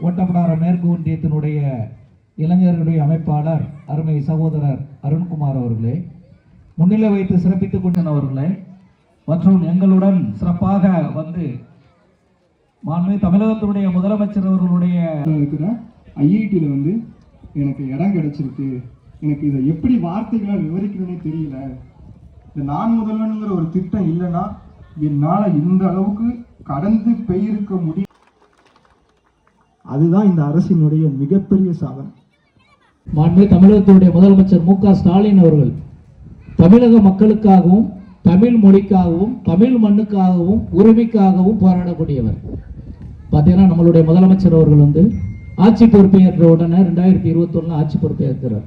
ஒட்டப்படார மேற்கு ஒன்றியத்தினுடைய இளைஞர்களுடைய அமைப்பாளர் அருமை சகோதரர் அருண்குமார் அவர்களே முன்னிலை வைத்து சிறப்பித்துக் கொண்டவர்களே மற்றும் எங்களுடன் சிறப்பாக வந்து மாண்பு தமிழகத்தினுடைய முதலமைச்சர் அவர்களுடைய இருக்கிற ஐஐடியில் வந்து எனக்கு இடம் கிடைச்சிருக்கு. எனக்கு இதை எப்படி வார்த்தைகளால் விவரிக்கணும்னே தெரியல. இந்த நான் முதல்வனுங்கிற ஒரு திட்டம் இல்லைன்னா என்னால் இந்த அளவுக்கு கடந்து போயிருக்க முடியும் அதுதான் இந்த அரசினுடைய மிகப்பெரிய சாதனை. மாண்பு தமிழகத்தினுடைய முதலமைச்சர் மு க ஸ்டாலின் அவர்கள் தமிழக மக்களுக்காகவும் தமிழ் மொழிக்காகவும் தமிழ் மண்ணுக்காகவும் உரிமைக்காகவும் போராடக்கூடியவர். பார்த்தீங்கன்னா நம்மளுடைய முதலமைச்சர் அவர்கள் வந்து ஆட்சி பொறுப்பேற்ற உடனே ரெண்டாயிரத்தி இருபத்தொன்னு ஆட்சி பொறுப்பேற்கிறார்.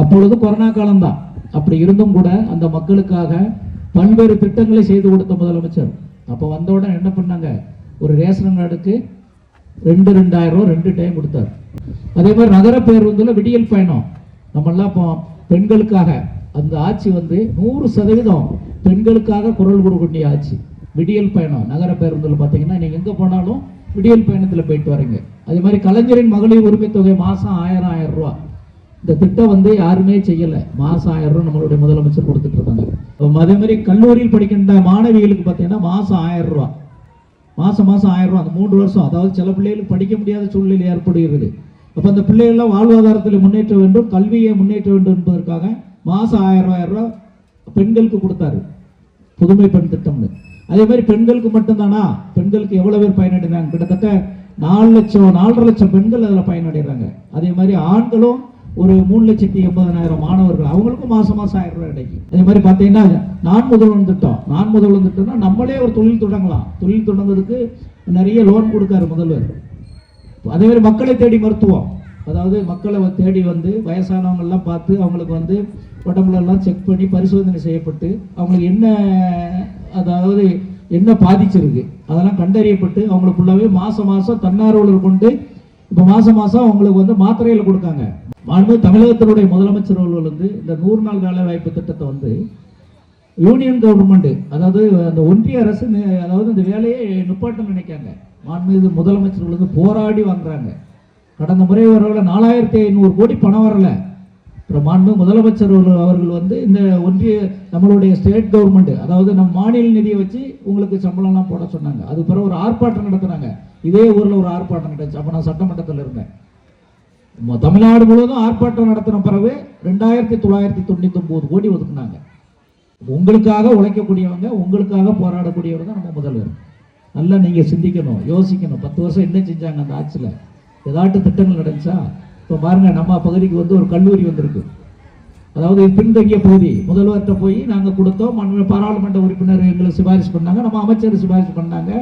அப்பொழுது கொரோனா காலம்தான். அப்படி இருந்தும் கூட அந்த மக்களுக்காக பல்வேறு திட்டங்களை செய்து கொடுத்த முதலமைச்சர். அப்போ வந்த உடனே என்ன பண்ணாங்க? ஒரு ரேஷன் கார்டுக்கு ரெண்டு ரெண்டாயிரம் ரூபா ரெண்டு டைம் கொடுத்தார். அதே மாதிரி நகர பேருந்தில் விடியல் பயணம். நம்மெல்லாம் இப்போ பெண்களுக்காக அந்த ஆட்சி வந்து நூறு சதவீதம் பெண்களுக்காக குரல் கொடுக்கக்கூடிய ஆட்சி. விடியல் பயணம் நகர பேருந்தில் பார்த்தீங்கன்னா நீங்கள் எங்கே போனாலும் விடியல் பயணத்தில் போயிட்டு வரீங்க. அதே மாதிரி கலைஞரின் மகளிர் உரிமை தொகை மாதம் ஆயிரம் ஆயிரம் ரூபா. இந்த திட்டம் வந்து யாருமே செய்யலை. மாதம் ஆயிரம் ரூபாய் நம்மளுடைய முதலமைச்சர் கொடுத்துட்டு இருக்காங்க. அதே மாதிரி கல்லூரியில் படிக்கின்ற மாணவிகளுக்கு பார்த்தீங்கன்னா மாதம் ஆயிரம் ரூபா. மாதம் மாதம் ஆயிரம் ரூபாய் அந்த மூன்று வருஷம். அதாவது சில பிள்ளைகளுக்கு படிக்க முடியாத சூழ்நிலை ஏற்படுகிறது. அப்போ அந்த பிள்ளைகள்லாம் வாழ்வாதாரத்தில் முன்னேற்ற வேண்டும் கல்வியை முன்னேற்ற வேண்டும் என்பதற்காக மாதம் ஆயிரம் ஆயிரம் ரூபா பெண்களுக்கு கொடுத்தாரு. புதுமை பெண் திட்டம்னு. அதே மாதிரி பெண்களுக்கு மட்டும்தானா? பெண்களுக்கு எவ்வளோ பேர் பயனடைறாங்க கிட்டத்தட்ட நாலு லட்சம் நாலரை லட்சம் பெண்கள் அதில் பயனடைகிறாங்க. அதே மாதிரி ஆண்களும் ஒரு மூணு லட்சத்தி எண்பதனாயிரம் மாணவர்கள் அவங்களுக்கும் மாசம் மாசம் ஆயிரம் ரூபாய் கிடைக்கும் அதே மாதிரி பார்த்தீங்கன்னா நான் முதல்வன் திட்டம் நான் முதல்வன் திட்டம்னா நம்மளே ஒரு தொழில் தொடங்கலாம். தொழில் தொடங்குறதுக்கு நிறைய லோன் கொடுக்காரு முதல்வர். அதே மாதிரி மக்களை தேடி மருத்துவம். அதாவது மக்களை தேடி வந்து வயசானவங்கள்லாம் பார்த்து அவங்களுக்கு வந்து உடம்புலலாம் செக் பண்ணி பரிசோதனை செய்யப்பட்டு அவங்களுக்கு என்ன அதாவது என்ன பாதிச்சிருக்கு அதெல்லாம் கண்டறியப்பட்டு அவங்களுக்கு ஃபுல்லாகவே மாதம் தன்னார்வலர் கொண்டு இப்போ மாதம் மாதம் அவங்களுக்கு வந்து மாத்திரையில் கொடுக்காங்க. மாண்பு தமிழகத்தினுடைய முதலமைச்சர் அவர்கள் வந்து இந்த நூறு நாள் வேலை வாய்ப்பு திட்டத்தை வந்து யூனியன் கவர்மெண்ட் அதாவது அந்த ஒன்றிய அரசு அதாவது இந்த வேலையை நிப்பாட்டம் நினைக்காங்க. மாண்புமிகு முதலமைச்சர் வந்து போராடி வாங்குறாங்க. கடந்த முறை வரல நாலாயிரத்தி ஐநூறு கோடி பணம் வரல. அப்புறம் மாண்பு முதலமைச்சர் அவர்கள் வந்து இந்த ஒன்றிய நம்மளுடைய ஸ்டேட் கவர்மெண்ட் அதாவது நம்ம மாநில நிதியை வச்சு உங்களுக்கு சம்பளம்லாம் போட சொன்னாங்க. அது பிறகு ஒரு ஆர்ப்பாட்டம் நடத்துனாங்க. இதே ஊரில் ஒரு ஆர்ப்பாட்டம் நடந்துச்சு. அப்போ நான் சட்டமன்றத்தில் இருந்தேன். தமிழ்நாடு முழுவதும் ஆர்ப்பாட்டம் நடத்தின பிறகு ரெண்டாயிரத்தி தொள்ளாயிரத்தி தொண்ணூத்தி ஒன்பது கோடி ஒதுக்குனாங்க. உங்களுக்காக உழைக்கக்கூடியவங்க உங்களுக்காக போராடக்கூடியவர் தான் நம்ம முதல்வர். நல்லா நீங்க சிந்திக்கணும் யோசிக்கணும். பத்து வருஷம் என்ன செஞ்சாங்க அந்த ஆட்சியில்? ஏதாட்டு திட்டங்கள் நடந்துச்சா? இப்போ பாருங்க நம்ம பகுதிக்கு வந்து ஒரு கல்லூரி வந்திருக்கு. அதாவது பின்தங்கிய பகுதி. முதல்வர்கிட்ட போய் நாங்கள் கொடுத்தோம். பாராளுமன்ற உறுப்பினர் எங்களுக்கு சிபாரிசு பண்ணாங்க. நம்ம அமைச்சர் சிபாரிசு பண்ணாங்க.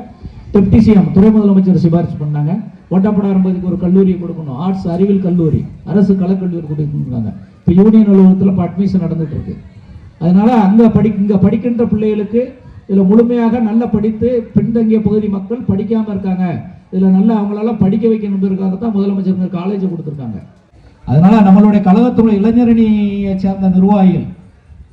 டெப்டி துறை முதலமைச்சர் சிபாரிசு பண்ணாங்க. ஒட்டப்படாரம் பகுதிக்கு ஒரு கல்லூரியை கொடுக்கணும். ஆர்ட்ஸ் அறிவியல் கல்லூரி. அரசு கலைக்கல்லூரி கொடுக்கணுங்காங்க இப்போ யூனியன் அலுவலகத்தில் இப்போ அட்மிஷன் நடந்துட்டு இருக்கு அதனால அங்கே படி இங்கே படிக்கின்ற பிள்ளைகளுக்கு இதில் முழுமையாக நல்லா படித்து பின்தங்கிய பகுதி மக்கள் படிக்காமல் இருக்காங்க. இதில் நல்லா அவங்களெல்லாம் படிக்க வைக்கணுங்கிறதுக்காக தான் முதலமைச்சர் காலேஜ் கொடுத்துருக்காங்க. அதனால நம்மளுடைய கழகத்துடைய இளைஞரணியை சேர்ந்த நிர்வாகிகள்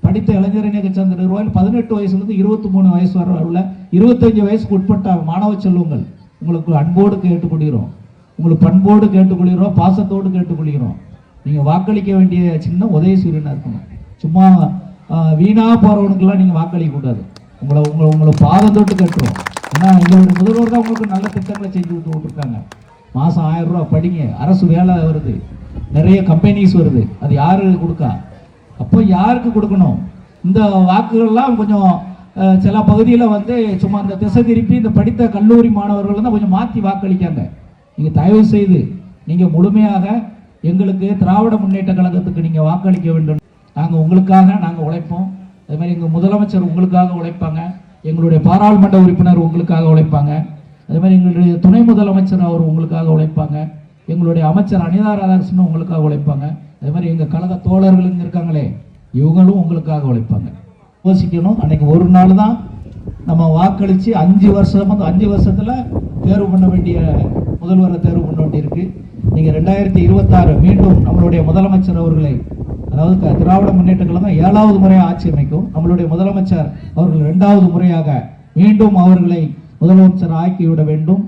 படித்த இளைஞரணியை சேர்ந்த நிர்வாகிகள் பதினெட்டு வயசுலேருந்து இருபத்தி மூணு வயசு வர உள்ள இருபத்தஞ்சு வயசுக்கு உட்பட்ட மாணவ செல்வங்கள் உங்களுக்கு அன்போடு கேட்டுக்கொள்கிறோம். உங்களுக்கு பண்போடு கேட்டுக்கொள்கிறோம் பாசத்தோடு கேட்டுக்கொள்கிறோம். நீங்கள் வாக்களிக்க வேண்டிய சின்ன உதயசூரியனாக இருக்கணும். சும்மா வீணாக போகிறவனுக்கெல்லாம் நீங்கள் வாக்களிக்க கூடாது. உங்களை உங்களை உங்களை பாதம் தொட்டு கேட்டுருவோம் ஏன்னா எங்களுடைய முதல்வர் தான் உங்களுக்கு நல்ல திட்டங்களை செஞ்சு விட்டு விட்டுருக்காங்க மாதம் ஆயிரம் ரூபா படிங்க. அரசு வேலை வருது. நிறைய கம்பெனிஸ் வருது. அது யாரு கொடுக்கா? அப்போ யாருக்கு கொடுக்கணும்? இந்த வாக்குகள்லாம் கொஞ்சம் சில பகுதியில் வந்து சும்மா இந்த திசை திருப்பி இந்த படித்த கல்லூரி மாணவர்கள் தான் கொஞ்சம் மாற்றி வாக்களிக்காங்க. நீங்கள் தயவு செய்து நீங்கள் முழுமையாக எங்களுக்கு திராவிட முன்னேற்ற கழகத்துக்கு நீங்கள் வாக்களிக்க வேண்டும். நாங்கள் உங்களுக்காக நாங்கள் உழைப்போம். அதே மாதிரி எங்கள் முதலமைச்சர் உங்களுக்காக உழைப்பாங்க. எங்களுடைய பாராளுமன்ற உறுப்பினர் உங்களுக்காக உழைப்பாங்க. அதே மாதிரி எங்களுடைய துணை முதலமைச்சர் அவர் உங்களுக்காக உழைப்பாங்க. எங்களுடைய அமைச்சர் அனிதா ராதாகிருஷ்ணன் உங்களுக்காக உழைப்பாங்க. அதே மாதிரி எங்கள் கழக தோழர்கள் இருக்காங்களே இவங்களும் உங்களுக்காக உழைப்பாங்க. யோசிக்கணும் அன்னைக்கு ஒரு நாள் தான் நம்ம வாக்களித்து அஞ்சு வருஷம் வந்து அஞ்சு வருஷத்தில் தேர்வு பண்ண வேண்டிய முதல்வரை தேர்வு பண்ண வேண்டியிருக்கு. நீங்கள் ரெண்டாயிரத்தி இருபத்தாறு மீண்டும் நம்மளுடைய முதலமைச்சர் அவர்களை அதாவது க- திராவிட முன்னேற்ற கழகம் ஏழாவது முறையாக ஆட்சி அமைக்கும். நம்மளுடைய முதலமைச்சர் அவர்கள் இரண்டாவது முறையாக மீண்டும் அவர்களை முதலமைச்சர் ஆக்கிவிட வேண்டும்.